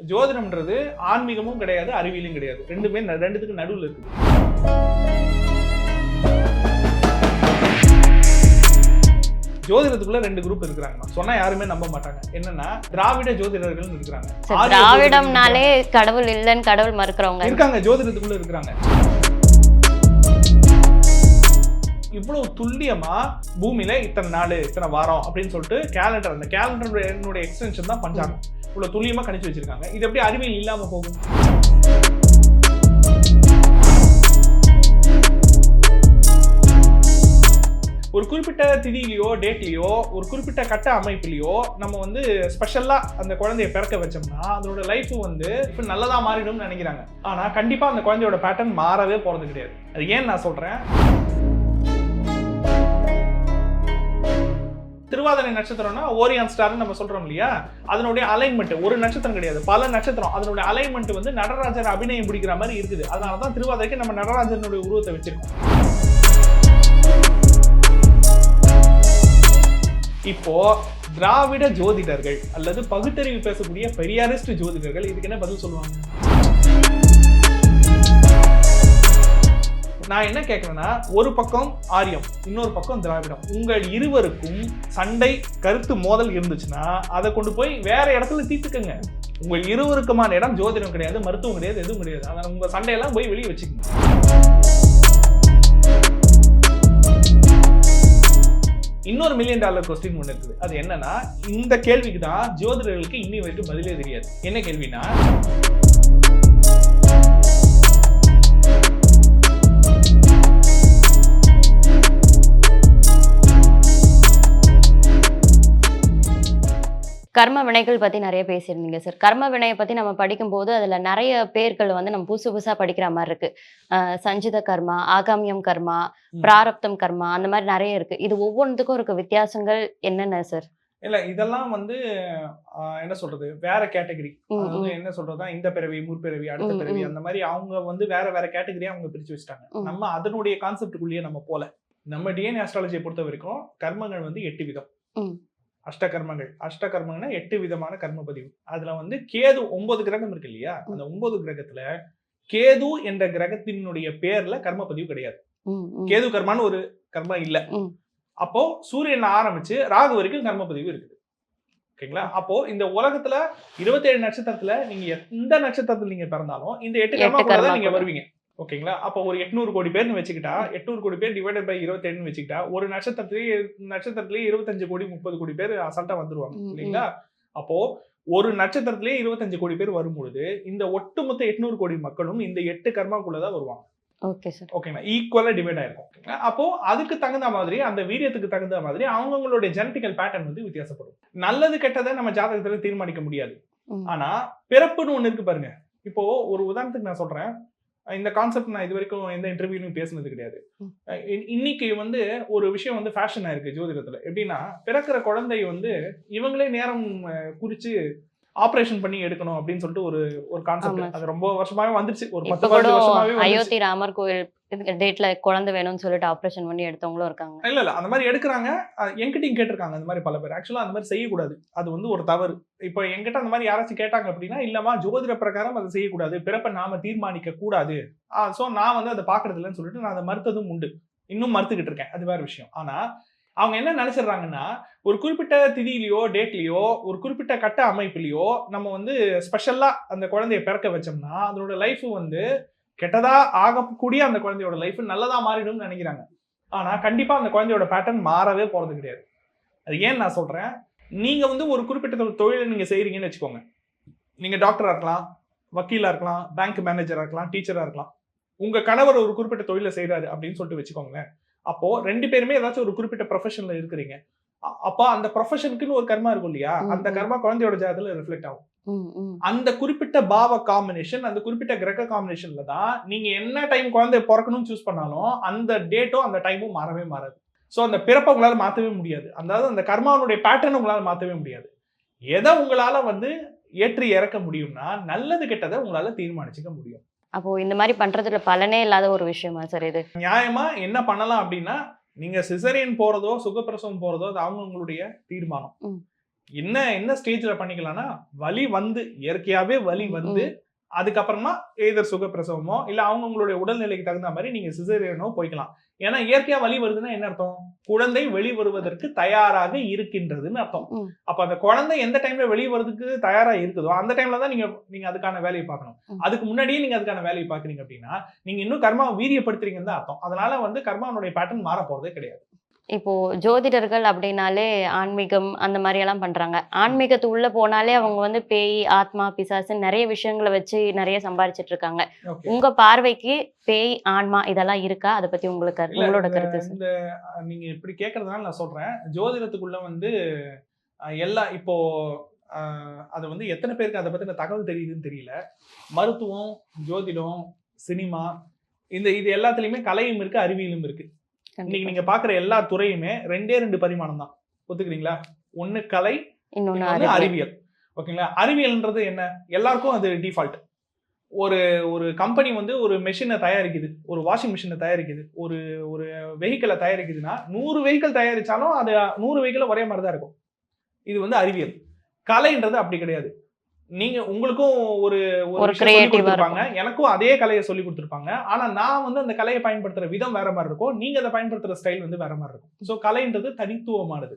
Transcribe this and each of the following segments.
ஜோதிடம்ன்றது ஆன்மீகமும் கிடையாது அறிவியலும் கிடையாது. ரெண்டுமே ரெண்டுத்துக்கு நடுவில் இருக்குது. ஜோதிடத்துக்குள்ள ரெண்டு குரூப் இருக்கிறாங்க சொன்னா யாருமே நம்ப மாட்டாங்க. என்னன்னா திராவிட ஜோதிடர்கள் இருக்கிறாங்க. திராவிடம்னாலே கடவுள் இல்லைன்னு கடவுள் மறுக்கிறவங்க. இருக்காங்க ஜோதிடத்துக்குள்ள இருக்கிறாங்க. இவ்வளவு துல்லியமா பூமியில இத்தனை நாள் இத்தனை வாரம் அப்படின்னு சொல்லிட்டு கேலண்டர் அந்த கேலண்டர் எக்ஸ்டென்ஷன் தான் பஞ்சாங்கம். இவ்வளவு துல்லியமா கணிச்சு வச்சிருக்காங்க. இது எப்படி அறிவியல் இல்லாம போகும்? ஒரு குறிப்பிட்ட திதியிலையோ டேட்லேயோ ஒரு குறிப்பிட்ட கட்ட அமைப்புலையோ நம்ம வந்து ஸ்பெஷலாக அந்த குழந்தைய பிறக்க வச்சோம்னா அதோட லைஃப் வந்து இப்போ நல்லதாக மாறிடும்னு நினைக்கிறாங்க. ஆனால் கண்டிப்பாக அந்த குழந்தையோட பேட்டர்ன் மாறவே போகிறது கிடையாது. அது ஏன் நான் சொல்கிறேன் திருவாதிரை நட்சத்திரம்னா ஓரியன் ஸ்டார்னு நம்ம சொல்றோம் இல்லையா? அதனுடைய அலைன்மெண்ட் ஒரு நட்சத்திரம் கிடையாது. பல நட்சத்திரம். அதனுடைய அலைன்மெண்ட் வந்து நடராஜர் அபிநயம் பிடிக்கிற மாதிரி இருக்குது. அதனால தான் திருவாதிரைக்கு நம்ம நடராஜனுடைய உருவத்தை வச்சிருக்கோம். இப்போ திராவிட ஜோதிடர்கள் அல்லது பகுத்தறிவு பேசக்கூடிய பெரியாரிஸ்ட் ஜோதிடர்கள் இதுக்கு என்ன பதில் சொல்லுவாங்க? நான் என்ன கேட்குறேன்னா ஒரு பக்கம் ஆரியம் இன்னொரு பக்கம் திராவிடம். உங்கள் இருவருக்கும் சண்டை கருத்து மோதல் இருந்துச்சுன்னா அதை கொண்டு போய் வேற இடத்துல தீர்த்துக்கங்க. உங்கள் இருவருக்குமான இடம் ஜோதிடம் கிடையாது மருத்துவம் கிடையாது எதுவும் கிடையாது. அதை உங்கள் சண்டையெல்லாம் போய் வெளியே வச்சுக்கங்க. இன்னொரு மில்லியன் டாலர் கொஸ்டின் ஒன்று இருக்குது. அது என்னன்னா இந்த கேள்விக்கு தான் ஜோதிடர்களுக்கு இன்னி வரைக்கும் பதிலே தெரியாது. என்ன கேள்வினா கர்ம வினைகள் பத்தி நிறைய பேசியிருந்தீங்க சார் கர்ம வினையை பத்தி நம்ம படிக்கும்போது அதுல நிறைய பேர்கள் வந்து நம்ம புதுசு புதுசா படிக்கிற மாதிரி இருக்கு. அஹ் சஞ்சித கர்மா ஆகாமியம் கர்மா. பிராரப்தம் கர்மா அந்த மாதிரி நிறைய இருக்கு. இது ஒவ்வொன்றுத்துக்கும் இருக்க வித்தியாசங்கள் என்னென்ன சார் இல்ல இதெல்லாம் வந்து என்ன சொல்றது? வேற கேட்டகரி. அதாவது. என்ன சொல்றதுனா இந்த பிறவி முற்பிறவி அடுத்த பிறவி. அந்த மாதிரி அவங்க வந்து வேற வேற கேட்டகரியா அவங்க பிரிச்சு வச்சுட்டாங்க. நம்ம அதனுடைய கான்செப்டுக்குள்ளேயே நம்ம போல. நம்ம டிஎன்ஏ அஸ்ட்ராலஜியை பொறுத்த வரைக்கும் கர்மங்கள் வந்து எட்டு விதம். ம். அஷ்ட கர்மங்கள் அஷ்ட கர்மங்கள்னா எட்டு விதமான கர்ம பதிவு அதுல வந்து கேது ஒன்பது கிரகம் இருக்கு இல்லையா அந்த ஒன்பது கிரகத்துல கேது என்ற கிரகத்தினுடைய பேர்ல கர்ம பதிவு கிடையாது. கேது கர்மான்னு ஒரு கர்மா இல்ல. அப்போ சூரியன் ஆரம்பிச்சு ராகு வரைக்கும் கர்ம பதிவு இருக்குது ஓகேங்களா அப்போ இந்த உலகத்துல 27 நட்சத்திரத்துல நீங்க எந்த நட்சத்திரத்துல நீங்க பிறந்தாலும் இந்த எட்டு கர்மா நீங்க. வருவீங்க ஓகேங்களா? அப்போ ஒரு எட்நூறு கோடி பேர்னு வச்சுக்கிட்டா எட்நூறு கோடி பேர் டிவைடட் பை இருபத்தேழுன்னு வச்சுக்கிட்டா ஒரு நட்சத்திரத்திலேயே நட்சத்திரத்திலேயே இருபத்தஞ்சு கோடி முப்பது கோடி பேர் அசால்ட்டா வந்துருவாங்க. இல்லைங்களா? அப்போ ஒரு நட்சத்திரத்திலேயே இருபத்தஞ்சு கோடி பேர் வரும்பொழுது இந்த ஒட்டுமொத்த எட்நூறு கோடி மக்களும் இந்த எட்டு கர்மாக்குள்ளதான் வருவாங்க. Okay sir. ஓகேங்களா? ஈக்குவலா டிவைட் ஆயிருக்கும். அப்போ அதுக்கு தகுந்த மாதிரி அந்த வீரியத்துக்கு தகுந்த மாதிரி அவங்கவுங்களுடைய ஜெனட்டிக்கல் பேட்டர்ன் வந்து வித்தியாசப்படும். நல்லது கெட்டதை நம்ம ஜாதகத்துல தீர்மானிக்க முடியாது. ஆனா பிறப்புன்னு ஒண்ணு இருக்கு பாருங்க. இப்போ ஒரு உதாரணத்துக்கு நான் சொல்றேன். இந்த கான்செப்ட் நான் இது வரைக்கும் எந்த இன்டர்வியூலையும் பேசுனது கிடையாது. இன்னைக்கு வந்து ஒரு விஷயம் வந்து ஃபேஷன் ஆயிருக்கு ஜோதிடத்துல. எப்படின்னா பிறக்கிற குழந்தை வந்து இவங்களே நேரம் குறிச்சு ஆபரேஷன் பண்ணி எடுக்கணும் அப்படின்னு சொல்லிட்டு ஒரு ஒரு. கான்செப்ட் அது ரொம்ப வருஷமாவே வந்துருச்சு. ஒரு பத்து வருஷமாவே. அயோத்தி ராமர் கோயில் டேட்ல குழந்தை வேணும்னு சொல்லிட்டு ஆப்ரேஷன் பண்ணி எடுத்தவங்களும் இருக்காங்க. இல்ல இல்ல. அந்த மாதிரி எடுக்கிறாங்க. என்கிட்டயும் கேட்டிருக்காங்க அந்த மாதிரி பல பேர். ஆக்சுவலா அந்த மாதிரி செய்யக்கூடாது. அது வந்து ஒரு தவறு. இப்போ என்கிட்ட அந்த மாதிரி யாராச்சும் கேட்டாங்க அப்படின்னா இல்லமா ஜோதிட பிரகாரம் அதை செய்யக்கூடாது. பிறப்பை நாம தீர்மானிக்க கூடாது. ஸோ நான் வந்து அதை பாக்குறது இல்லைன்னு சொல்லிட்டு நான் அதை மறுத்ததும் உண்டு. இன்னும் மறுத்துக்கிட்டு இருக்கேன். அது வேற விஷயம். ஆனா அவங்க என்ன நினைச்சிடுறாங்கன்னா ஒரு குறிப்பிட்ட திதியிலையோ டேட்லையோ ஒரு குறிப்பிட்ட கட்ட அமைப்புலையோ நம்ம வந்து ஸ்பெஷலா அந்த குழந்தைய பிறக்க வச்சோம்னா அதனோட லைஃப் வந்து கெட்டதா ஆகக்கூடிய அந்த குழந்தையோட லைஃப் நல்லதா மாறிடும்னு நினைக்கிறாங்க. ஆனா கண்டிப்பா அந்த குழந்தையோட பேட்டர்ன் மாறவே போறது கிடையாது. அது ஏன் நான் சொல்றேன்? நீங்க வந்து ஒரு குறிப்பிட்ட தொழிலை நீங்க செய்றீங்கன்னு வச்சுக்கோங்க. நீங்க டாக்டரா இருக்கலாம் வக்கீலா இருக்கலாம் பேங்க் மேனேஜரா இருக்கலாம் டீச்சரா இருக்கலாம். உங்க கணவர் ஒரு குறிப்பிட்ட தொழிலை செய்றாரு அப்படின்னு சொல்லிட்டு வச்சுக்கோங்களேன். அப்போ ரெண்டு பேருமே ஏதாச்சும் ஒரு குறிப்பிட்ட ப்ரொஃபஷன்ல இருக்கிறீங்க. அப்போ அந்த ப்ரொஃபஷனுக்குன்னு ஒரு கர்மா இருக்கும் இல்லையா? அந்த. கர்மா குழந்தையோட ஜாதத்துல ரிஃப்ளெக்ட் ஆகும். அந்த குறிப்பிட்ட பாவ காம்பினேஷன் அந்த குறிப்பிட்ட கிரக காம்பினேஷன்ல தான் நீங்க என்ன டைம் குழந்தை பிறக்கணும்னு சூஸ் பண்ணாலும் அந்த டேட்டும் அந்த டைமும் மாறவே மாறாது. ஸோ அந்த பிறப்பை உங்களால மாற்றவே முடியாது. அதாவது அந்த கர்மாவனுடைய பேட்டர்னை உங்களால மாற்றவே முடியாது. எதை உங்களால வந்து ஏற்றி இறக்க முடியும்னா நல்லது கெட்டதை உங்களால தீர்மானிச்சுக்க முடியும். அப்போ இந்த மாதிரி பண்றதுல பலனே இல்லாத ஒரு விஷயமா சார் இது? நியாயமா என்ன பண்ணலாம் அப்படின்னா நீங்க சிசரியன் போறதோ சுகப்பிரசவம் போறதோ அது அவங்கவுங்களுடைய தீர்மானம். என்ன என்ன ஸ்டேஜ்ல பண்ணிக்கலாம்னா வலி வந்து இயற்கையாவே வலி வந்து அதுக்கப்புறமா எய்தர் சுகப்பிரசவமோ இல்ல அவங்கவுங்களுடைய உடல்நிலைக்கு தகுந்த மாதிரி நீங்க சிசேரியனோ போய்க்கலாம். ஏன்னா இயற்கையா வலி வருதுன்னா என்ன அர்த்தம்? குழந்தை வெளி வருவதற்கு தயாராக இருக்கின்றதுன்னு அர்த்தம். அப்ப அந்த குழந்தை எந்த டைம்ல வெளிய வரதுக்கு தயாரா இருக்குதோ அந்த டைம்ல தான் நீங்க நீங்க அதுக்கான வேலையை பார்க்கணும். அதுக்கு முன்னாடியே நீங்க அதுக்கான வேலையை பாக்குறீங்க அப்படின்னா நீங்க இன்னும் கர்மாவை வீரியப்படுத்துறீங்கன்னு தான் அர்த்தம். அதனால வந்து கர்மாவனுடைய பேட்டர்ன் மாற போறதே கிடையாது. இப்போ ஜோதிடர்கள் அப்படின்னாலே ஆன்மீகம் அந்த மாதிரி எல்லாம் பண்றாங்க. ஆன்மீகத்து உள்ள போனாலே அவங்க வந்து பேய் ஆத்மா பிசாசுன்னு நிறைய விஷயங்களை வச்சு நிறைய சம்பாரிச்சிட்டு இருக்காங்க. Okay. உங்க பார்வைக்கு பேய் ஆன்மா இதெல்லாம் இருக்கா? அதை பத்தி உங்களுக்கு உங்களோட கருத்து. இந்த அஹ், நீங்க இப்படி கேட்கறதுனால நான் சொல்றேன். ஜோதிடத்துக்குள்ள வந்து எல்லா இப்போ அது வந்து எத்தனை பேருக்கு அதை பத்தின தகவல் தெரியுதுன்னு தெரியல. மருத்துவம் ஜோதிடம் சினிமா இந்த இது எல்லாத்துலயுமே கலையும் இருக்கு அறிவியலும் இருக்கு. இன்னைக்கு. நீங்க பாக்குற எல்லா துறையுமே ரெண்டே ரெண்டு பரிமாணம் தான் ஒத்துக்கிறீங்களா? ஒண்ணு கலை இன்னொன்னு. அறிவியல். ஓகேங்களா? அறிவியல்ன்றது என்ன? எல்லாருக்கும் அது டிஃபால்ட் ஒரு ஒரு கம்பெனி வந்து ஒரு மெஷினை தயாரிக்குது. ஒரு வாஷிங் மிஷினை தயாரிக்குது. ஒரு ஒரு வெஹிக்கிளை தயாரிக்குதுன்னா நூறு வெஹிக்கிள் தயாரிச்சாலும் அது நூறு வெஹிக்கிள் ஒரே மாதிரி தான் இருக்கும். இது வந்து அறிவியல். கலைன்றது அப்படி கிடையாது. நீங்க உங்களுக்கும் ஒரு ஒரு கொடுத்திருப்பாங்க. எனக்கும் அதே கலையை சொல்லி கொடுத்துருப்பாங்க. ஆனா நான் வந்து அந்த கலையை பயன்படுத்துற விதம் வேற மாதிரி இருக்கும். நீங்க அதை பயன்படுத்துற ஸ்டைல் வந்து வேற மாதிரி இருக்கும். ஸோ கலைன்றது தனித்துவமானது.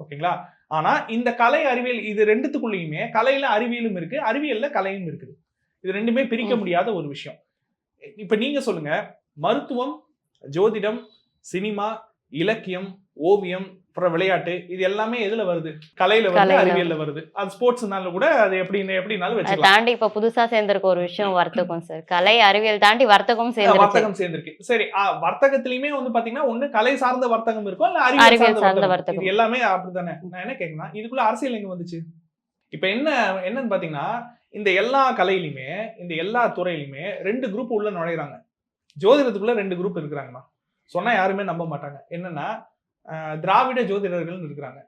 ஓகேங்களா? ஆனா இந்த கலை அறிவியல் இது ரெண்டுத்துக்குள்ளேயுமே கலையில அறிவியலும் இருக்கு அறிவியல்ல கலையும் இருக்குது. இது ரெண்டுமே பிரிக்க. முடியாத ஒரு விஷயம். இப்ப நீங்க சொல்லுங்க. மருத்துவம் ஜோதிடம் சினிமா இலக்கியம் ஓவியம் அப்புறம் விளையாட்டு இது எல்லாமே எதுல வருது? கலையில வருது அறிவியல்ல வருது. அது ஸ்போர்ட்ஸ்னால கூட அது எப்படி எப்படினாலும் வச்சுக்கலாம். தாண்டி இப்ப புதுசா சேர்ந்திருக்க ஒரு விஷயம் வர்த்தகம் சார் கலை அறிவியல் தாண்டி வர்த்தகம் சேர்ந்துருச்சு. வர்த்தகம் சேர்ந்திருக்கு. சரி வர்த்தகத்திலயுமே வந்து பாத்தீங்கன்னா ஒண்ணு கலை சார்ந்த வர்த்தகம் இருக்கும் இல்ல அறிவியல் சார்ந்த சார்ந்த வர்த்தகம்? எல்லாமே அப்படித்தானே? நான் என்ன கேட்கணும் இதுக்குள்ள அரசியல் எங்க வந்துச்சு? இப்ப என்ன என்னன்னு பாத்தீங்கன்னா இந்த எல்லா கலையிலுமே இந்த எல்லா துறையிலுமே ரெண்டு குரூப் உள்ள நுழையிறாங்க. ஜோதிடத்துக்குள்ள ரெண்டு குரூப் இருக்கிறாங்கண்ணா சொன்னா யாருமே நம்ப மாட்டாங்க. என்னன்னா திராவிட ஜோதிடர்கள் இருக்கிறாங்க.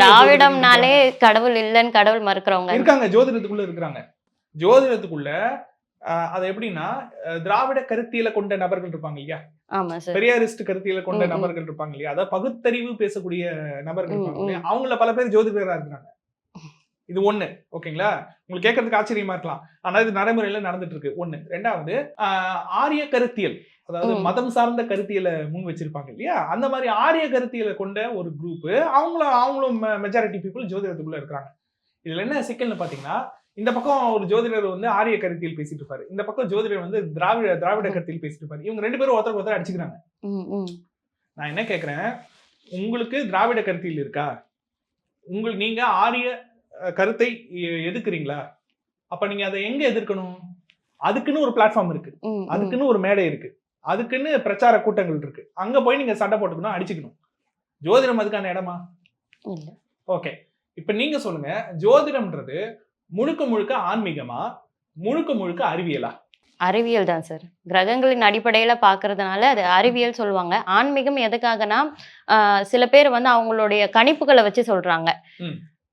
திராவிடம்னாலே கடவுள் இல்லைன்னு கடவுள் மறுக்கிறவங்க. இருக்காங்க ஜோதிடத்துக்குள்ள இருக்கிறாங்க. ஜோதிடத்துக்குள்ள அது எப்படின்னா திராவிட கருத்தியலை கொண்ட நபர்கள் இருப்பாங்க இல்லையா? பெரியாரிஸ்ட் கருத்தியல கொண்ட. நபர்கள் இருப்பாங்க இல்லையா? அதாவது பகுத்தறிவு பேசக்கூடிய நபர்கள் ம், இருப்பாங்க இல்லையா? அவங்கள பல பேர் ஜோதிடரா இருக்கிறாங்க. இது ஒண்ணு ஓகேங்களா? உங்களுக்கு கேட்கறதுக்கு ஆச்சரியமா இருக்கலாம். ஆனா இது நடைமுறையில நடந்துட்டு இருக்கு. ஒண்ணு. ரெண்டாவது ஆரிய கருத்தியல். அதாவது. மதம் சார்ந்த கருத்தியலை முன் வச்சிருப்பாங்க இல்லையா? அந்த மாதிரி ஆரிய கருத்தியலை கொண்ட ஒரு குரூப் அவங்களும் அவங்களும் மெஜாரிட்டி பீப்புள் ஜோதிடத்துக்குள்ள இருக்கிறாங்க. இதுல என்ன சிக்கல்னு பாத்தீங்கன்னா இந்த பக்கம் ஒரு ஜோதிடர் வந்து ஆரிய கருத்தியல் பேசிட்டு இருப்பாரு. இந்த பக்கம் ஜோதிடர் வந்து திராவிட திராவிட கருத்தியல் பேசிட்டு இருப்பாரு. இவங்க ரெண்டு பேரும் ஒருத்தருக்கு ஒருத்தர் அடிச்சுக்கிறாங்க. நான் என்ன கேக்குறேன் உங்களுக்கு திராவிட கருத்தியல் இருக்கா? உங்கள் நீங்க ஆரிய கருத்தை எதிர்க்கிறீங்களா? அப்ப நீங்க அதை எங்க எதிர்க்கணும்? அதுக்குன்னு ஒரு பிளாட்ஃபார்ம் இருக்கு. அதுக்குன்னு ஒரு மேடை இருக்கு. அதுக்குன்னு பிரச்சார கூட்டங்கள் இருக்கு. அங்க போய் நீங்க சண்டை போட்டுக்கணும் அடிச்சுக்கணும். ஜோதிடம் அதுக்கான இடமா? ஓகே. இப்ப நீங்க சொல்லுங்க ஜோதிடம்ன்றது முழுக்க முழுக்க ஆன்மீகமா முழுக்க முழுக்க அறிவியலா? அறிவியல் தான் சார். கிரகங்களின் அடிப்படையில பாக்குறதுனால அது அறிவியல் சொல்லுவாங்க. ஆன்மீகம் எதுக்காகனா சில பேர் வந்து அவங்களுடைய கணிப்புகளை வச்சு சொல்றாங்க.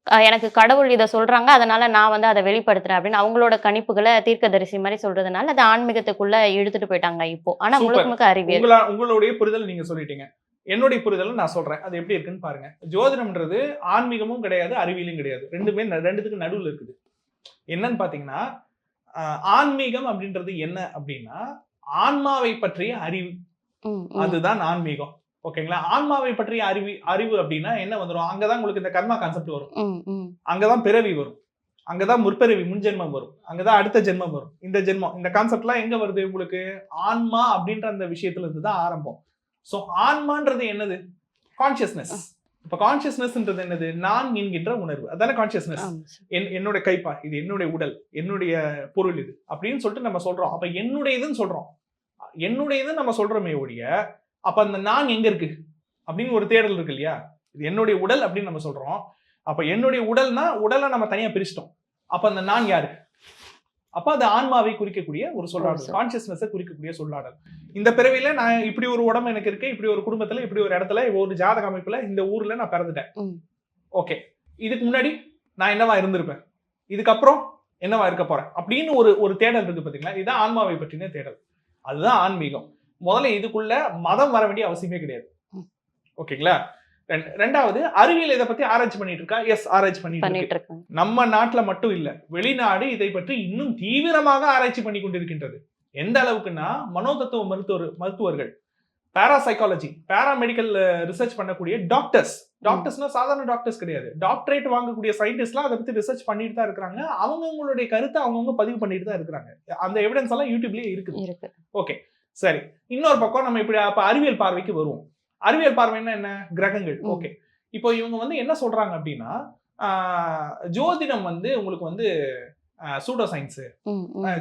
எனக்கு கடவுள் இதை சொல்றாங்க அதனால நான் வந்து அதை வெளிப்படுத்துறேன் அப்படின்னு அவங்களோட கணிப்புகளை தீர்க்கதரிசி மாதிரி சொல்றதுனால அது ஆன்மீகத்துக்குள்ள இழுத்துட்டு போயிட்டாங்க இப்போ. ஆனா. முழுக்க முழுக்க அறிவியல் உங்களா உங்களுடைய புரிதல் நீங்க சொல்லிட்டீங்க. என்னுடைய புரிதல் நான் சொல்றேன். அது எப்படி இருக்குன்னு பாருங்க. ஜோதிடம்ன்றது ஆன்மீகமும் கிடையாது அறிவியலும் கிடையாது. ரெண்டுமே ரெண்டுத்துக்கு நடுவுல இருக்குது. என்னன்னு பாத்தீங்கன்னா ஆன்மீகம் அப்படின்றது என்ன அப்படின்னா ஆன்மாவை பற்றிய அறிவு. அதுதான் ஆன்மீகம். ஓகேங்களா? ஆன்மாவை பற்றிய அறிவு அறிவு அப்படின்னா என்ன வந்துடும் அங்கதான் உங்களுக்கு இந்த கர்மா கான்செப்ட் வரும். அங்கதான் பிறவி வரும். அங்கதான் முற்பிறவி முன்ஜென்மம் வரும். அங்கதான் அடுத்த ஜென்மம் வரும். இந்த ஜென்மம் இந்த கான்செப்ட்லாம் எங்க வருது உங்களுக்கு? ஆன்மா அப்படின்ற அந்த விஷயத்துல இருந்து தான் ஆரம்பம். சோ ஆன்மான்றது என்னது? கான்சியஸ்னஸ் இப்ப கான்சியஸ்னஸ்ன்றது என்னது? நான் என்கின்ற உணர்வு. அதான கான்சியஸ்னஸ் ஆமா சார். என் என்னோட கைப்பா இது என்னுடைய உடல் என்னுடைய பொருள் இது. அப்படின்னு சொல்லிட்டு நம்ம சொல்றோம். அப்ப என்னுடையதுன்னு சொல்றோம். என்னுடையதுன்னு நம்ம சொல்றோமே ஒழிய அப்ப அந்த நான் எங்க இருக்கு? அப்படின்னு ஒரு தேடல் இருக்கு இல்லையா? இது என்னுடைய உடல் அப்படின்னு நம்ம சொல்றோம். அப்ப என்னுடைய உடல்னா உடலை நம்ம தனியா பிரிச்சிட்டோம். அப்ப அந்த நான் யாரு? அப்ப அது ஆன்மாவை குறிக்கக்கூடிய ஒரு சொல்லாடல் சொல். கான்சியஸ்னஸை குறிக்கக்கூடிய சொல்லாடல். இந்த பிறவியில நான் இப்படி ஒரு உடம்பு எனக்கு இருக்கு இப்படி ஒரு குடும்பத்துல இப்படி ஒரு இடத்துல ஒரு ஜாதக அமைப்புல இந்த ஊர்ல நான் பிறந்துட்டேன். ஓகே. இதுக்கு முன்னாடி நான் என்னவா இருந்திருப்பேன்? இதுக்கப்புறம் என்னவா இருக்க போறேன்? அப்படின்னு ஒரு ஒரு தேடல் இருக்கு பாத்தீங்களா? இதுதான் ஆன்மாவை பற்றின தேடல். அதுதான் ஆன்மீகம். முதல்ல இதுக்குள்ள மதம் வர வேண்டிய அவசியமே கிடையாது. ஓகேங்களா? ரெண்டு- ரெண்டாவது அறிவியல் இதை பத்தி ஆராய்ச்சி பண்ணிட்டு இருக்கா? எஸ் ஆராய்ச்சி பண்ணிட்டு இருக்கு. பண்ணிட்டு இருக்காங்க. நம்ம நாட்டுல மட்டும் இல்ல வெளிநாடு இதை பற்றி இன்னும் தீவிரமாக ஆராய்ச்சி பண்ணி கொண்டிருக்கின்றது. எந்த அளவுக்குன்னா மனோதத்துவ மருத்துவர் மருத்துவர்கள் பாராசைக்காலஜி பாராமெடிக்கல் ரிசர்ச் பண்ணக்கூடிய டாக்டர்ஸ் டாக்டர்ஸ்னா சாதாரண டாக்டர்ஸ் கிடையாது. டாக்டரேட் வாங்கக்கூடிய சயின்டிஸ்ட்லாம் அதை பத்தி ரிசர்ச் பண்ணிட்டு தான் இருக்காங்க அவங்கவுங்களுடைய கருத்தை அவங்கவுங்க பதிவு பண்ணிட்டு தான் இருக்கிறாங்க. அந்த எவிடன்ஸ் எல்லாம் யூடியூப்லயே இருக்குது. இருக்கு. ஓகே சரி. இன்னொரு பக்கம் நம்ம இப்படி அப்ப அறிவியல் பார்வைக்கு வருவோம். அறிவியல் பார்வைன்னா என்ன கிரகங்கள். ஓகே. இப்போ இவங்க வந்து என்ன சொல்றாங்க அப்படின்னா ஜோதிடம் வந்து உங்களுக்கு வந்து சூடோ சயின்ஸ்.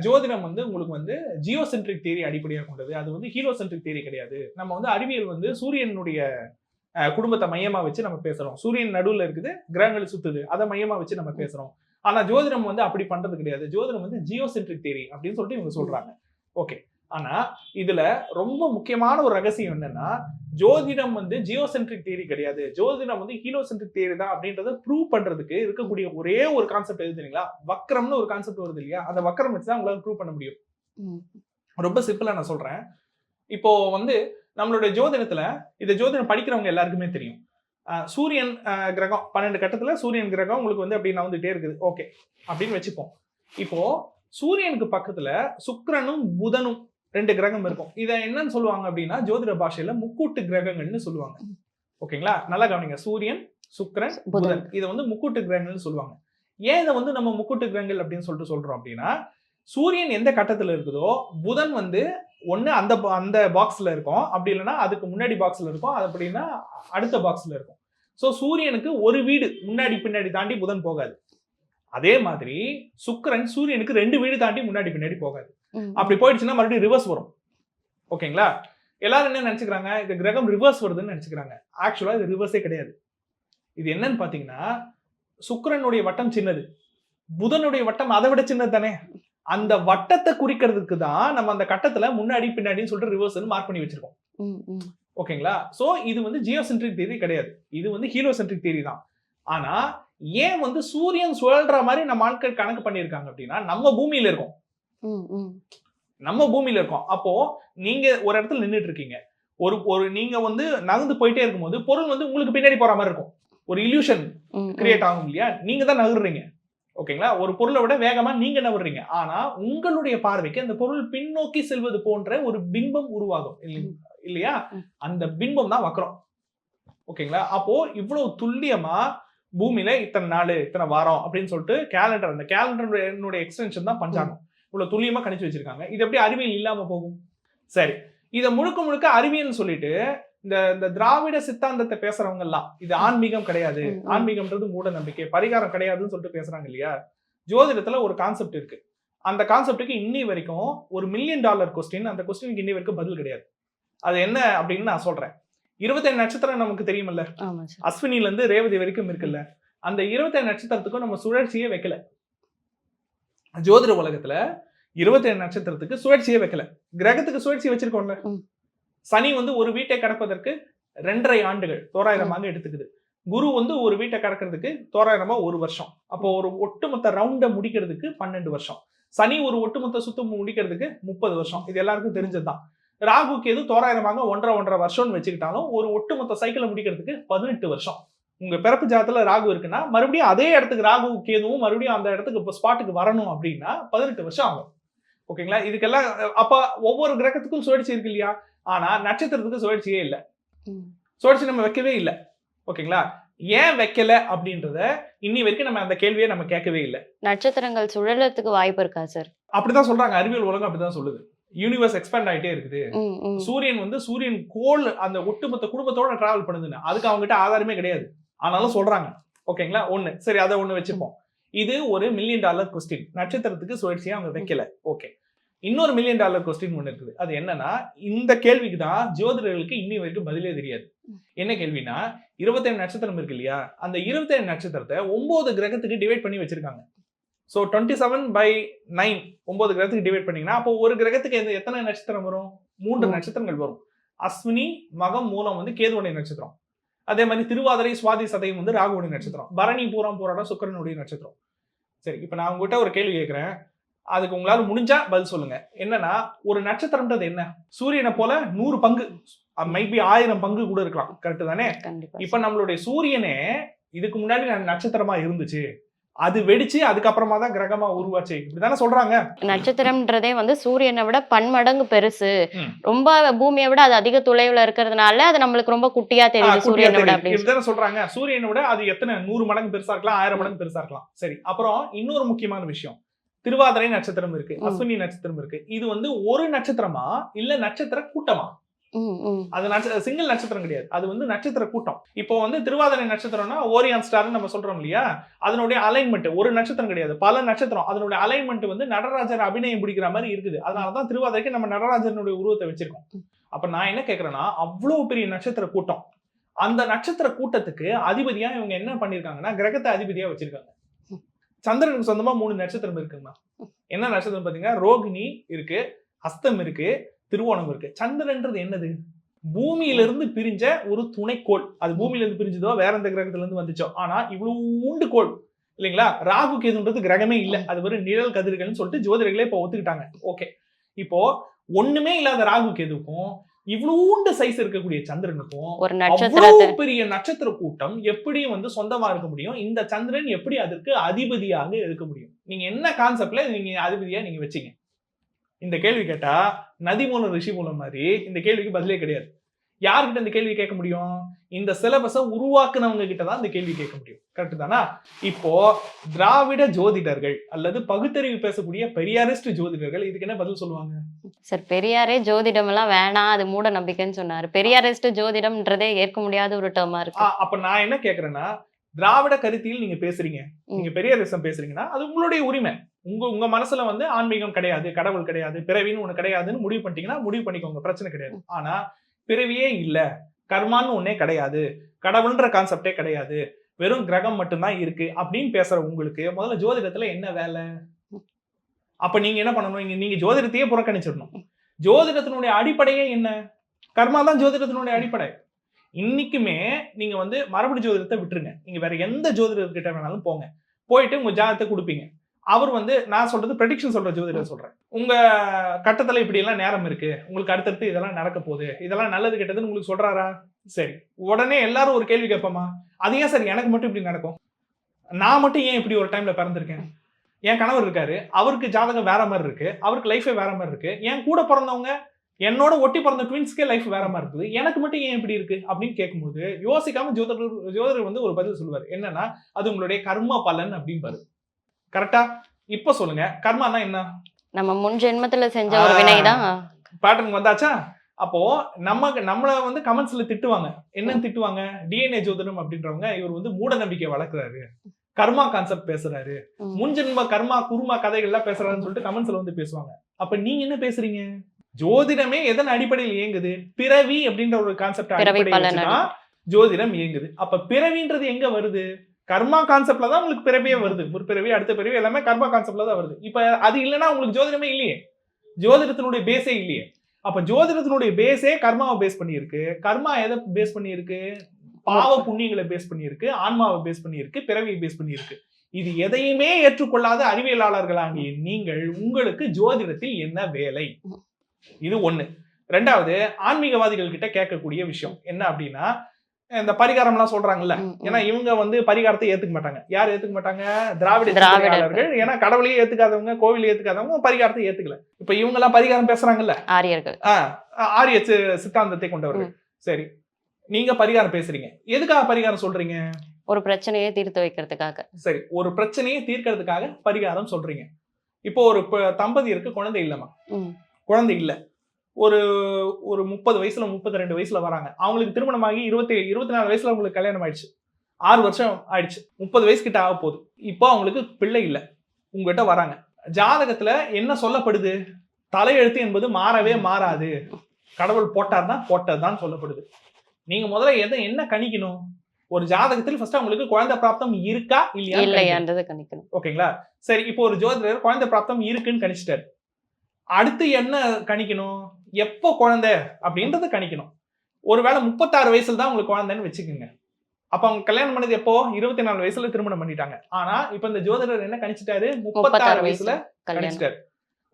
ஜோதிடம் வந்து உங்களுக்கு வந்து ஜியோசென்ட்ரிக் தியரி அடிப்படையாக கொண்டது. அது வந்து ஹீரோசென்ட்ரிக் தியரி கிடையாது. நம்ம வந்து அறிவியல் வந்து சூரியனுடைய குடும்பத்தை மையமா வச்சு நம்ம பேசுறோம். சூரியன் நடுவுல இருக்குது கிரகங்கள் சுத்துது. அதை மையமா வச்சு நம்ம பேசுறோம். ஆனா ஜோதிடம் வந்து அப்படி பண்றது கிடையாது. ஜோதிடம் வந்து ஜியோசென்ட்ரிக் தியரி அப்படின்னு சொல்லிட்டு இவங்க சொல்றாங்க. ஓகே. ஆனா இதுல ரொம்ப முக்கியமான ஒரு ரகசியம் என்னன்னா ஜோதிடம் வந்து ஜியோசென்ட்ரிக் தியரி கிடையாது. ஜோதிடம் வந்து ஹீரோசென்ட்ரிக் தியரி தான் அப்படின்றத ப்ரூவ் பண்றதுக்கு இருக்கக்கூடிய ஒரே ஒரு கான்செப்ட் எது தெரியுங்களா? வக்ரம்னு ஒரு கான்செப்ட் வருது இல்லையா? அந்த வக்ரம் வச்சு தான் உங்களால ப்ரூவ் பண்ண முடியும். ரொம்ப சிம்பிளா நான் சொல்றேன். இப்போ வந்து நம்மளுடைய ஜோதிடத்துல இந்த ஜோதிடம் படிக்கிறவங்க எல்லாருக்குமே தெரியும். சூரியன் கிரகம் பன்னெண்டு கட்டத்துல சூரியன் கிரகம் உங்களுக்கு வந்து அப்படி நவுந்துட்டே இருக்குது. ஓகே. அப்படின்னு வச்சுப்போம். இப்போ சூரியனுக்கு பக்கத்துல சுக்கிரனும் புதனும் ரெண்டு கிரகம் இருக்கும். இதை என்னன்னு சொல்லுவாங்க அப்படின்னா ஜோதிட பாஷையில முக்கூட்டு கிரகங்கள்னு சொல்லுவாங்க. ஓகேங்களா? நல்லா கவனிங்க. சூரியன் சுக்கிரன் புதன். இதை வந்து முக்கூட்டு கிரகங்கள்னு சொல்லுவாங்க. ஏன் இதை வந்து நம்ம முக்கூட்டு கிரகங்கள் அப்படின்னு சொல்லிட்டு சொல்றோம் அப்படின்னா சூரியன் எந்த கட்டத்துல இருக்குதோ புதன் வந்து ஒண்ணு அந்த அந்த பாக்ஸ்ல இருக்கும். அப்படி இல்லைன்னா அதுக்கு முன்னாடி பாக்ஸ்ல இருக்கும். அது அப்படின்னா அடுத்த பாக்ஸ்ல இருக்கும். ஸோ சூரியனுக்கு ஒரு வீடு முன்னாடி பின்னாடி தாண்டி புதன் போகாது. அதே மாதிரி சுக்கிரன் சூரியனுக்கு ரெண்டு வீடு தாண்டி முன்னாடி பின்னாடி போகாது. அப்படி போயிடுச்சுன்னா மறுபடியும் ரிவர்ஸ் வரும். ஓகேங்களா? எல்லாரும் என்ன நினைச்சுக்கிறாங்க? இந்த கிரகம் ரிவர்ஸ் வருதுன்னு நினைச்சுக்கிறாங்க. ஆக்சுவலா இது ரிவர்ஸே கிடையாது. இது என்னன்னு பாத்தீங்கன்னா சுக்கிரனுடைய வட்டம் சின்னது. புதனுடைய வட்டம் அதை விட சின்னது தானே? அந்த வட்டத்தை குறிக்கிறதுக்கு தான் நம்ம அந்த கட்டத்துல முன்னாடி பின்னாடின்னு சொல்லிட்டு ரிவர்ஸ் மார்க் பண்ணி வச்சிருக்கோம். ஓகேங்களா? சோ இது வந்து ஜியோசென்ட்ரிக் தியரி கிடையாது. இது வந்து ஹீரோசென்ட்ரிக் தியரி தான். ஆனா ஏன் வந்து சூரியன் சுழல்ற மாதிரி நம்ம ஆட்கள் கணக்கு பண்ணியிருக்காங்க அப்படின்னா நம்ம பூமியில இருக்கோம். நம்ம பூமியில இருக்கோம். அப்போ நீங்க ஒரு இடத்துல நின்றுட்டு இருக்கீங்க ஒரு ஒரு நீங்க வந்து நகர்ந்து போயிட்டே இருக்கும்போது பொருள் வந்து உங்களுக்கு பின்னாடி போற மாதிரி இருக்கும். ஒரு இல்யூஷன். கிரியேட் ஆகும் இல்லையா? நீங்க தான் நகர்றீங்க. ஓகேங்களா? ஒரு பொருளை விட வேகமா நீங்க நகர்றீங்க. ஆனா உங்களுடைய பார்வைக்கு அந்த பொருள் பின்னோக்கி செல்வது போன்ற ஒரு பிம்பம் உருவாகும். இல்ல- இல்லையா. அந்த பிம்பம் தான் வக்ரம் ஓகேங்களா? அப்போ இவ்வளவு துல்லியமா பூமியில இத்தனை நாள் இத்தனை வாரம் அப்படின்னு சொல்லிட்டு கேலண்டர் அந்த கேலண்டருடைய எக்ஸ்டென்ஷன் தான் பஞ்சாங்கம். இவ்வளவு துல்லியமா கணிச்சு வச்சிருக்காங்க. இது எப்படி அறிவியல் இல்லாம போகும்? சரி. இதை முழுக்க முழுக்க அறிவியல்னு சொல்லிட்டு இந்த இந்த திராவிட சித்தாந்தத்தை பேசுறவங்க எல்லாம் இது ஆன்மீகம் கிடையாது. ஆன்மீகம்ன்றது மூட நம்பிக்கை. பரிகாரம் கிடையாதுன்னு சொல்லிட்டு பேசுறாங்க இல்லையா? ஜோதிடத்துல ஒரு கான்செப்ட் இருக்கு. அந்த கான்செப்ட்டுக்கு இன்னி வரைக்கும் ஒரு மில்லியன் டாலர் கொஸ்டின் அந்த கொஸ்டினுக்கு இன்னி வரைக்கும் பதில் கிடையாது. அது என்ன அப்படின்னு நான் சொல்றேன். இருபத்தேழு நட்சத்திரம் நமக்கு தெரியுமல்ல. அஸ்வினில இருந்து ரேவதி வரைக்கும் இருக்குல்ல. அந்த இருபத்தேழு நட்சத்திரத்துக்கும் நம்ம சுழற்சியே வைக்கல. ஜோதிட உலகத்துல இருபத்தேழு நட்சத்திரத்துக்கு சுழற்சியே வைக்கல. கிரகத்துக்கு சுழற்சி வச்சிருக்கோம்ல. சனி வந்து ஒரு வீட்டை கடப்பதற்கு ரெண்டரை ஆண்டுகள் தோராயிரமாக எடுத்துக்குது. குரு வந்து ஒரு வீட்டை கடக்கிறதுக்கு தோராயிரமா ஒரு வருஷம். அப்போ ஒரு ஒட்டுமொத்த ரவுண்டை முடிக்கிறதுக்கு பன்னெண்டு வருஷம். சனி ஒரு ஒட்டுமொத்த சுத்தம் முடிக்கிறதுக்கு முப்பது வருஷம். இது எல்லாருக்கும் தெரிஞ்சதுதான். ராகு கேது தோராயிரமாக ஒன்றரை ஒன்றரை வருஷம்னு வச்சுக்கிட்டாலும் ஒரு ஒட்டுமொத்த சைக்கிளை முடிக்கிறதுக்கு பதினெட்டு வருஷம். உங்க பிறப்பு ஜாதத்துல ராகு இருக்குன்னா மறுபடியும் அதே இடத்துக்கு ராகு கேதுவும் மறுபடியும் அந்த இடத்துக்கு இப்போ ஸ்பாட்டுக்கு வரணும் அப்படின்னா பதினெட்டு வருஷம் ஆகும். ஓகேங்களா? இதுக்கெல்லாம் அப்ப ஒவ்வொரு கிரகத்துக்கும் சுழற்சி இருக்கு இல்லையா? ஆனா நட்சத்திரத்துக்கு சுழற்சியே இல்லை. சுழற்சி நம்ம வைக்கவே இல்லை. ஓகேங்களா? ஏன் வைக்கல அப்படின்றத இன்னி வரைக்கும் நம்ம அந்த கேள்வியை நம்ம கேட்கவே இல்லை. நட்சத்திரங்கள் சுழலத்துக்கு வாய்ப்பு இருக்கா சார்? அப்படிதான் சொல்றாங்க. அறிவியல் உலகம் அப்படிதான் சொல்லுது. யூனிவர்ஸ் எக்ஸ்பேண்ட் ஆயிட்டே இருக்குது. சூரியன் வந்து சூரியன் கோள் அந்த ஒட்டுமொத்த குடும்பத்தோட டிராவல் பண்ணுதுன்னு. அதுக்கு அவங்க கிட்ட ஆதாரமே கிடையாது. ஆனாலும் சொல்றாங்க. ஓகேங்களா? ஒண்ணு. சரி அதை ஒண்ணு வச்சுப்போம். இது ஒரு மில்லியன் டாலர் கொஸ்டின் நட்சத்திரத்துக்கு சுழற்சியா அவங்க வைக்கல. ஓகே. இன்னொரு மில்லியன் டாலர் கொஸ்டின் ஒன்று இருக்குது. அது என்னன்னா இந்த கேள்விக்கு தான் ஜோதிடர்களுக்கு இன்னி வரைக்கும் பதிலே தெரியாது. என்ன கேள்வினா இருபத்தேழு நட்சத்திரம் இருக்கு இல்லையா? அந்த இருபத்தேழு நட்சத்திரத்தை ஒன்பது கிரகத்துக்கு டிவைட் பண்ணி வச்சிருக்காங்க. So twenty seven by nine ஒன்பது கிரகத்துக்கு டிவைட் பண்ணீங்கன்னா அப்போ ஒரு கிரகத்துக்கு எந்த- எத்தனை நட்சத்திரம் வரும்? மூன்று. நட்சத்திரங்கள் வரும். அஸ்வினி மகம் மூலம் வந்து கேதுவுடைய நட்சத்திரம். அதே மாதிரி திருவாதிரை சுவாதி சதயம் வந்து ராகுவுடைய நட்சத்திரம். பரணி பூரம் போராடம் சுக்கிரனுடைய நட்சத்திரம். சரி இப்போ நான் உங்ககிட்ட ஒரு கேள்வி கேட்குறேன். அதுக்கு உங்களால முடிஞ்சா பதில் சொல்லுங்க. என்னன்னா ஒரு நட்சத்திரம்ன்றது என்ன? சூரியனை போல நூறு பங்கு மைபி ஆயிரம் பங்கு கூட இருக்கலாம். கரெக்ட் தானே? இப்ப நம்மளுடைய சூரியனே இதுக்கு முன்னாடி நட்சத்திரமா இருந்துச்சு. அது வெடிச்சு அதுக்கப்புறமா தான் கிரகமா உருவாச்சு. இப்படிதானே சொல்றாங்க. நட்சத்திரம்ன்றதே வந்து சூரியனை விட பன்மடங்கு பெருசு. ரொம்ப பூமியை விட அது அதிக தொலைவுல இருக்கிறதுனால அது நம்மளுக்கு ரொம்ப குட்டியா குட்டியா சூரியனை விட இப்படிதானே சொல்றாங்க. சூரியனை விட அது எத்தனை? நூறு மடங்கு பெருசா இருக்கலாம் ஆயிரம் மடங்கு பெருசா இருக்கலாம். சரி அப்புறம் இன்னொரு முக்கியமான விஷயம். திருவாதிரை நட்சத்திரம் இருக்கு. அஸ்வினி நட்சத்திரம் இருக்கு. இது வந்து ஒரு நட்சத்திரமா இல்ல நட்சத்திர கூட்டமா. அது சிங்கிள் நட்சத்திரம் கிடையாது. அது வந்து நட்சத்திர கூட்டம். இப்போ வந்து திருவாதிரை நட்சத்திரம்னா ஓரியான் ஸ்டார்னு நம்ம சொல்றோம் இல்லையா? அதனுடைய அலைன்மெண்ட் ஒரு நட்சத்திரம் கிடையாது. பல நட்சத்திரம். அதனுடைய அலைன்மெண்ட் வந்து நடராஜர் அபிநயம் பிடிக்கிற மாதிரி இருக்குது. அதனாலதான் திருவாதிரைக்கு நம்ம நடராஜனுடைய உருவத்தை வச்சிருக்கோம். அப்ப நான் என்ன கேக்குறேன்னா அவ்வளவு பெரிய நட்சத்திர கூட்டம். அந்த நட்சத்திர கூட்டத்துக்கு அதிபதியா இவங்க என்ன பண்ணிருக்காங்கன்னா கிரகத்தை அதிபதியா வச்சிருக்காங்க. சந்திரனுக்கு சொந்தமா மூணு நட்சத்திரம் இருக்குங்கண்ணா. என்ன நட்சத்திரம் பாத்தீங்கன்னா ரோகிணி இருக்கு ஹஸ்தம் இருக்கு திருவோணம் இருக்கு. சந்திரன்றது என்னது? பூமியிலிருந்து பிரிஞ்ச ஒரு துணைக்கோள். அது பூமியில இருந்து பிரிஞ்சதோ வேற எந்த கிரகத்துல இருந்து வந்துச்சோ. ஆனா இவ்வளவு கோள். இல்லைங்களா? ராகு கேதுன்றது கிரகமே இல்ல. அது வெறும் நிழல் கதிர்கள்னு சொல்லிட்டு ஜோதிடர்களே இப்போ ஒத்துக்கிட்டாங்க. ஓகே இப்போ ஒண்ணுமே இல்லாத ராகு கேதுக்கும் இவ்வளவுண்டு சைஸ் இருக்கக்கூடிய சந்திரனுக்கும் ஒரு அவ்வளவு பெரிய நட்சத்திர கூட்டம் எப்படி வந்து சொந்தமா இருக்க முடியும். இந்த சந்திரன் எப்படி அதற்கு அதிபதியாக இருக்க முடியும்? நீங்க என்ன கான்செப்ட்ல நீங்க அதிபதியா நீங்க வச்சீங்க? இந்த கேள்வி கேட்டா நதி மூலம் ரிஷி மூலம் மாதிரி இந்த கேள்விக்கு பதிலே கிடையாது. யார்கிட்ட இந்த கேள்வி கேட்க முடியும்? இந்த சிலபஸை உருவாக்குனவங்க கிட்ட தான் இந்த கேள்வி கேட்க முடியும். கரெக்ட் தானா? இப்போ திராவிட ஜோதிடர்கள் அல்லது பகுத்தறிவு பேசக்கூடிய பெரியாரிஸ்ட் ஜோதிடர்கள் இதுக்கு என்ன பதில் சொல்லுவாங்க? சார் பெரியாரே ஜோதிடம் எல்லாம் வேணாம் அது மூட நம்பிக்கைன்னு சொன்னாரு. பெரியாரிஸ்ட் ஜோதிடம்ன்றதே ஏற்க முடியாத ஒரு டேர்மா இருக்கு. அப்ப நான் என்ன கேக்குறேன்னா திராவிட கருத்தியில் நீங்க பேசுறீங்க. நீங்க பெரியாரிசம் பேசுறீங்கன்னா அது உங்களுடைய உரிமை. உங்க உங்க மனசுல வந்து ஆன்மீகம் கிடையாது கடவுள் கிடையாது பிறவின்னு ஒண்ணு கிடையாதுன்னு முடிவு பண்ணிட்டீங்கன்னா முடிவு பண்ணிக்கோங்க பிரச்சனை கிடையாது. ஆனா பிறவியே இல்ல. கர்மான்னு ஒண்ணே கிடையாது. கடவுள்ன்ற கான்செப்டே கிடையாது. வெறும் கிரகம் மட்டும்தான் இருக்கு அப்படின்னு பேசுற உங்களுக்கு முதல்ல ஜோதிடத்துல என்ன வேலை? அப்ப நீங்க என்ன பண்ணணும்? நீங்க ஜோதிடத்தையே புறக்கணிச்சிடணும். ஜோதிடத்தினுடைய அடிப்படையே என்ன? கர்மா தான் ஜோதிடத்தினுடைய அடிப்படை. இன்னைக்குமே நீங்க வந்து மரபடி ஜோதிடத்தை விட்டுருங்க. நீங்க வேற எந்த ஜோதிடர்கிட்ட வேணாலும் போங்க. போயிட்டு உங்க ஜாதகத்தை கொடுப்பீங்க. அவர் வந்து நான் சொல்றது ப்ரெடிக்ஷன் சொல்ற ஜோதிடர் சொல்றேன். உங்க கட்டத்துல இப்படி எல்லாம் நேரம் இருக்கு. உங்களுக்கு அடுத்தடுத்து இதெல்லாம் நடக்க போகுது. இதெல்லாம் நல்லது கெட்டதுன்னு உங்களுக்கு சொல்றாரா? சரி. உடனே எல்லாரும் ஒரு கேள்வி கேட்போமா? அது ஏன் சார் எனக்கு மட்டும் இப்படி நடக்கும்? நான் மட்டும் ஏன் இப்படி ஒரு டைம்ல பிறந்திருக்கேன்? என் கணவர் இருக்காரு. அவருக்கு ஜாதகம் வேற மாதிரி இருக்கு. அவருக்கு லைஃபே வேற மாதிரி இருக்கு. என் கூட பிறந்தவங்க என்னோட ஒட்டி பிறந்த ட்வின்ஸ்க்கே லைஃப் வேற மாதிரி இருக்குது. எனக்கு மட்டும் ஏன் இப்படி இருக்கு? அப்படின்னு கேட்கும்போது யோசிக்காம ஜோதிடர் ஜோதிடர் வந்து ஒரு பதில் சொல்லுவார். என்னன்னா அது உங்களுடைய கர்ம பலன் அப்படிம்பாரு. கரெக்டா இப்ப சொல்லுங்க. கர்மானா என்ன? நம்ம முன் ஜென்மத்துல செஞ்ச ஒரு. வினைதான். பேட்டர்ன் வந்தாச்சா? அப்போ நம்ம நம்மள வந்து கமெண்ட்ஸ்ல திட்டுவாங்க. என்னன்னு திட்டுவாங்க? டிஎன்ஏ ஜோதிடம் அப்படின்றவங்க இவர் வந்து மூட நம்பிக்கை வளர்க்குறாரு. கர்மா கான்செப்ட் பேசுறாரு. முன்ஜென்ம கர்மா குருமா கதைகள்லாம் பேசுறாருன்னு சொல்லிட்டு கமெண்ட்ஸ்ல வந்து பேசுவாங்க. அப்ப நீங்க என்ன பேசுறீங்க? ஜோதிடமே எதன் அடிப்படையில் இயங்குது? பிறவி அப்படின்ற ஒரு கான்செப்ட் அடிப்படையில் ஜோதிடம் இயங்குது. அப்ப பிறவின்றது எங்க வருது? கர்மா கான்செப்ட்ல தான் உங்களுக்கு பிறவியே வருது. ஒரு பிறவி அடுத்த பிறவி எல்லாமே கர்மா கான்செப்ட்ல தான் வருது. இப்ப அது இல்லைன்னா உங்களுக்கு ஜோதிடமே இல்லையே. ஜோதிடத்தினுடைய பேஸே இல்லையே. அப்ப ஜோதிடத்தினுடைய பேஸே கர்மாவை பேஸ் பண்ணியிருக்கு. கர்மா எதை பேஸ் பண்ணியிருக்கு? பாவ புண்ணியங்களை பேஸ் பண்ணியிருக்கு. ஆன்மாவை பேஸ் பண்ணியிருக்கு. பிறவியை பேஸ் பண்ணியிருக்கு. இது எதையுமே ஏற்றுக்கொள்ளாத அறிவியலாளர்களாகிய நீங்கள் உங்களுக்கு ஜோதிடத்தில் என்ன வேலை? இது ஒண்ணு. ரெண்டாவது ஆன்மீகவாதிகள் கிட்ட கேட்கக்கூடிய விஷயம். என்ன அப்படின்னா இந்த பரிகாரம்லாம் சொல்றாங்கல்ல. ஏன்னா இவங்க வந்து பரிகாரத்தை ஏத்துக்க மாட்டாங்க. யார் ஏத்துக்க மாட்டாங்க? திராவிட திராவிடர்கள். ஏன்னா கடவுளையே ஏத்துக்காதவங்க கோவிலை ஏத்துக்காதவங்க பரிகாரத்தை ஏத்துக்கல. இப்ப இவங்க எல்லாம் பரிகாரம் பேசுறாங்கல்ல. ஆரியர்கள். ஆஹ் ஆரிய சித்தாந்தத்தை கொண்டவர்கள். சரி. நீங்க பரிகாரம் பேசுறீங்க. எதுக்காக பரிகாரம் சொல்றீங்க? ஒரு பிரச்சனையை தீர்த்து வைக்கிறதுக்காக. சரி. ஒரு பிரச்சனையை தீர்க்கறதுக்காக பரிகாரம் சொல்றீங்க. இப்போ ஒரு ப- தம்பதியருக்கு குழந்தை இல்லைம்மா. ம். குழந்தை இல்ல. ஒரு ஒரு முப்பது வயசுல முப்பத்தி ரெண்டு வயசுல வராங்க. அவங்களுக்கு திருமணமாகி இருபத்தி இருபத்தி நாலு வயசுல அவங்களுக்கு கல்யாணம் ஆயிடுச்சு. ஆறு வருஷம் ஆயிடுச்சு. முப்பது வயசு கிட்ட ஆக போகுது. இப்போ அவங்களுக்கு பிள்ளை இல்லை. உங்ககிட்ட வராங்க. ஜாதகத்துல என்ன சொல்லப்படுது? தலையெழுத்து என்பது மாறவே மாறாது. கடவுள் போட்டார்தான் போட்டதுதான் சொல்லப்படுது. நீங்க முதல்ல எதை என்ன கணிக்கணும்? ஒரு ஜாதகத்தில் ஃபர்ஸ்ட் அவங்களுக்கு குழந்தை பிராப்தம் இருக்கா இல்லையா இல்லையான்றது கணிக்கணும். ஓகேங்களா? சரி இப்போ ஒரு ஜோதிடர் குழந்தை பிராப்தம் இருக்குன்னு கணிச்சிட்டாரு. அடுத்து என்ன கணிக்கணும்? எப்போ குழந்தை? அப்படின்றத கணிக்கணும். ஒருவேளை முப்பத்தாறு வயசுல தான் உங்களுக்கு குழந்தைன்னு வச்சுக்கோங்க. அப்ப அவங்க கல்யாணம் பண்ணது எப்போ? இருபத்தி நாலு வயசுல திருமணம் பண்ணிட்டாங்க. ஆனா இப்ப இந்த ஜோதிடர் என்ன கணிச்சிட்டாரு? முப்பத்தாறு வயசுல கணிச்சிட்டாரு.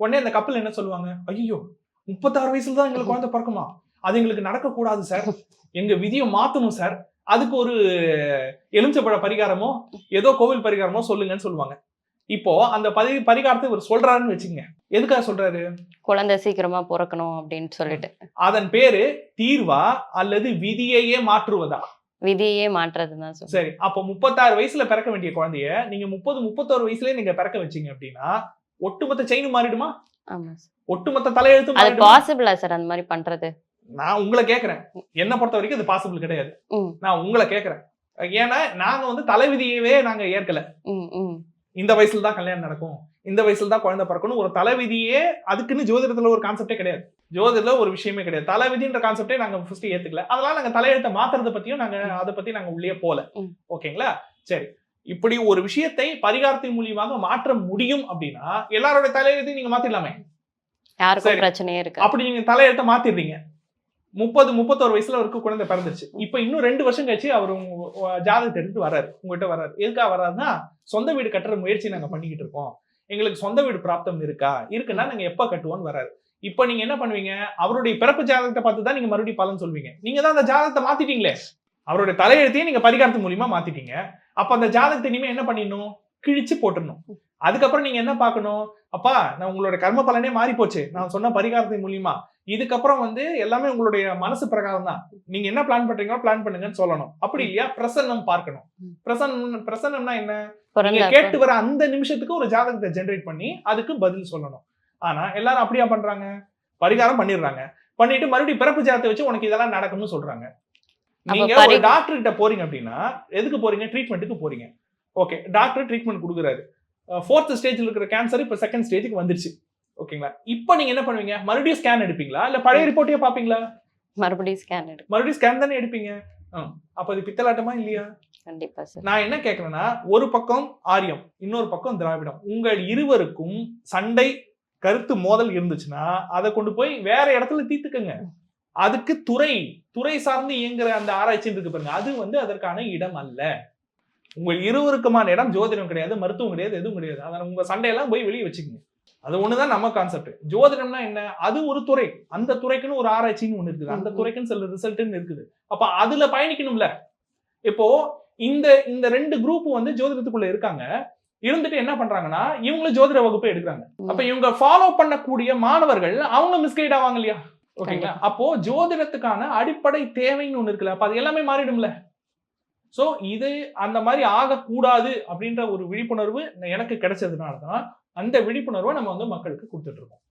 உடனே இந்த கப்பல் என்ன சொல்லுவாங்க? ஐயோ முப்பத்தாறு வயசுல தான் எங்களுக்கு குழந்தை பிறக்குமா? அது எங்களுக்கு நடக்கக்கூடாது சார் எங்க விதியை மாத்தணும் சார் அதுக்கு ஒரு எலுமிச்சப்பழ பரிகாரமோ ஏதோ கோவில் பரிகாரமோ சொல்லுங்கன்னு சொல்லுவாங்க. இப்போ அந்த பரி பரிகாரத்தை இவர் சொல்றாருன்னு வச்சுங்க எதுக்காக சொல்றாரு? குழந்தை சீக்கிரமா பிறக்கணும் அப்படின்னு சொல்லிட்டு. அதன் பேரு தீர்வா அல்லது விதியையே மாற்றுவதா? விதியே மாற்றுறதுதான் சார் அப்போ முப்பத்தாறு வயசுல பிறக்க வேண்டிய குழந்தைய நீங்க முப்பது முப்பத்தோரு வயசுலயே நீங்க பிறக்க வச்சீங்க அப்படின்னா ஒட்டுமொத்த செயின் மாறிடுமா? ஆமா சார். ஒட்டுமொத்த தலையெழுத்து அது பாசிபிளா சார் அந்த மாதிரி பண்றது? நான் உங்களை கேக்குறேன். என்ன பொறுத்த வரைக்கும் அது பாசிபிள் கிடையாது. நான் உங்களை கேக்குறேன். ஏன்னா நாங்க வந்து தலைவிதியவே நாங்க ஏற்கல. இந்த வயசுல தான் கல்யாணம் நடக்கும். இந்த வயசுல தான் குழந்தை பிறக்கணும். ஒரு தலைவிதியே அதுக்குன்னு ஜோதிடத்துல ஒரு கான்செப்டே கிடையாது. ஜோதிடத்துல ஒரு விஷயமே கிடையாது. தலைவிதின்ற கான்செப்டே நாங்க ஃபர்ஸ்ட் ஏத்துக்கல. அதனால நாங்க தலையெழுத்தை மாத்துறத பத்தியும் நாங்க அதை பத்தி நாங்க உள்ளே போல. ஓகேங்களா? சரி. இப்படி ஒரு விஷயத்தை பரிகாரத்தின் மூலியமாக மாற்ற முடியும் அப்படின்னா எல்லாரோட தலையெழுத்தையும் நீங்க மாத்திடலாமே. யாருக்கும். பிரச்சனையே இருக்கு அப்படி நீங்க தலையெழுத்த மாத்திடுறீங்க. முப்பது முப்பத்தோரு வயசுல அவருக்கு குழந்தை பிறந்துச்சு இப்ப இன்னும் ரெண்டு வருஷம் கழிச்சு அவர் ஜாதகத்தை எடுத்துட்டு வர்றாரு. உங்ககிட்ட வர்றாரு. எதுக்காக வர்றாருன்னா சொந்த வீடு கட்டுற முயற்சி நாங்க பண்ணிக்கிட்டு இருக்கோம். எங்களுக்கு சொந்த வீடு பிராப்தம் இருக்கா? இருக்குன்னா நாங்க எப்ப கட்டுவோம்னு வர்றாரு. இப்ப நீங்க என்ன பண்ணுவீங்க? அவருடைய பிறப்பு ஜாதகத்தை பார்த்து தான் நீங்க மறுபடியும் பலன் சொல்வீங்க. நீங்க தான் அந்த ஜாதகத்தை மாத்திட்டீங்களே. அவருடைய தலையெழுத்தையும் நீங்க பரிகாரத்து மூலியமா மாத்திட்டீங்க. அப்ப அந்த ஜாதகத்தை இனிமே என்ன பண்ணிடணும்? கிழிச்சு போட்டுடணும். அதுக்கப்புறம் நீங்க என்ன பார்க்கணும்? அப்பா நான் உங்களோட கர்ம பலனே மாறி போச்சு நான் சொன்ன பரிகாரத்தின் மூலியமா. இதுக்கப்புறம் வந்து எல்லாமே உங்களுடைய மனசு பிரகாரம் தான் நீங்க என்ன பிளான் பண்றீங்களோ பிளான் பண்ணுங்கன்னு சொல்லணும். அப்படி இல்லையா? பிரசன்னம் பார்க்கணும். பிரசன்னம் பிரசன்னம்னா என்ன? நீங்க கேட்டு வர அந்த நிமிஷத்துக்கு ஒரு ஜாதகத்தை ஜெனரேட் பண்ணி அதுக்கு பதில் சொல்லணும். ஆனா எல்லாரும் அப்படியா பண்றாங்க? பரிகாரம் பண்ணிடுறாங்க. பண்ணிட்டு மறுபடியும் பிறப்பு ஜாதகத்தை வச்சு உனக்கு இதெல்லாம் நடக்கும்னு சொல்றாங்க. நீங்க ஒரு டாக்டர் கிட்ட போறீங்க அப்படின்னா எதுக்கு போறீங்க? ட்ரீட்மெண்ட்டுக்கு போறீங்க. ஓகே டாக்டர் ட்ரீட்மெண்ட் கொடுக்குறாரு. ஃபோர்த் ஸ்டேஜ்ல இருக்கிற கேன்சர் இப்போ செகண்ட் ஸ்டேஜுக்கு வந்துருச்சு. ஓகேங்களா? இப்போ நீங்க என்ன பண்ணுவீங்க? மறுபடியும் ஸ்கேன் எடுப்பீங்களா? இல்ல பழைய ரிப்போர்ட்டே பாப்பீங்களா மறுபடியும் ஸ்கேன் எடுக்கும் மறுபடியும் ஸ்கேன் தானே எடுப்பீங்க. அப்ப அது பித்தலாட்டமா இல்லையா? கண்டிப்பா சார் நான் என்ன கேட்கறேன்னா ஒரு பக்கம் ஆரியம் இன்னொரு பக்கம் திராவிடம். உங்கள் இருவருக்கும் சண்டை கருத்து மோதல் இருந்துச்சுன்னா அதை கொண்டு போய் வேற இடத்துல தீர்த்துக்கங்க. அதுக்கு துறை துறை சார்ந்து இயங்குற அந்த ஆராய்ச்சி இருக்கு பாருங்க. அது வந்து அதற்கான இடம் அல்ல. உங்கள் இருவருக்குமான இடம் ஜோதிடம் கிடையாது மருத்துவம் கிடையாது எதுவும் கிடையாது. அதனால உங்க சண்டையெல்லாம் போய் வெளியே வச்சுக்கோங்க. அது ஒண்ணுதான் நம்ம கான்செப்ட் ஜோதிடம்னா என்ன? அது ஒரு துறை. அந்த துறைக்குன்னு ஒரு ஆராய்ச்சின்னு ஒண்ணு இருக்குது. அந்த. துறைக்குன்னு சில ரிசல்ட்னு இருக்குது. அப்ப அதுல பயணிக்கணும்ல. இப்போ இந்த இந்த ரெண்டு குரூப் வந்து ஜோதிடத்துக்குள்ள இருக்காங்க. இருந்துட்டு என்ன பண்றாங்கன்னா இவங்களும் ஜோதிட வகுப்பு எடுக்கிறாங்க. அப்ப இவங்க ஃபாலோ பண்ணக்கூடிய மாணவர்கள் அவங்க மிஸ்கைட் ஆவாங்க இல்லையா ஓகேங்களா. அப்போ ஜோதிடத்துக்கான அடிப்படை தேவைன்னு ஒண்ணு இருக்குல்ல. அப்ப அது எல்லாமே மாறிடும்ல. சோ இது அந்த மாதிரி ஆகக்கூடாது அப்படின்ற ஒரு விழிப்புணர்வு எனக்கு கிடைச்சதுனால தான் அந்த விழிப்புணர்வை நம்ம வந்து மக்களுக்கு கொடுத்துட்ருக்கோம்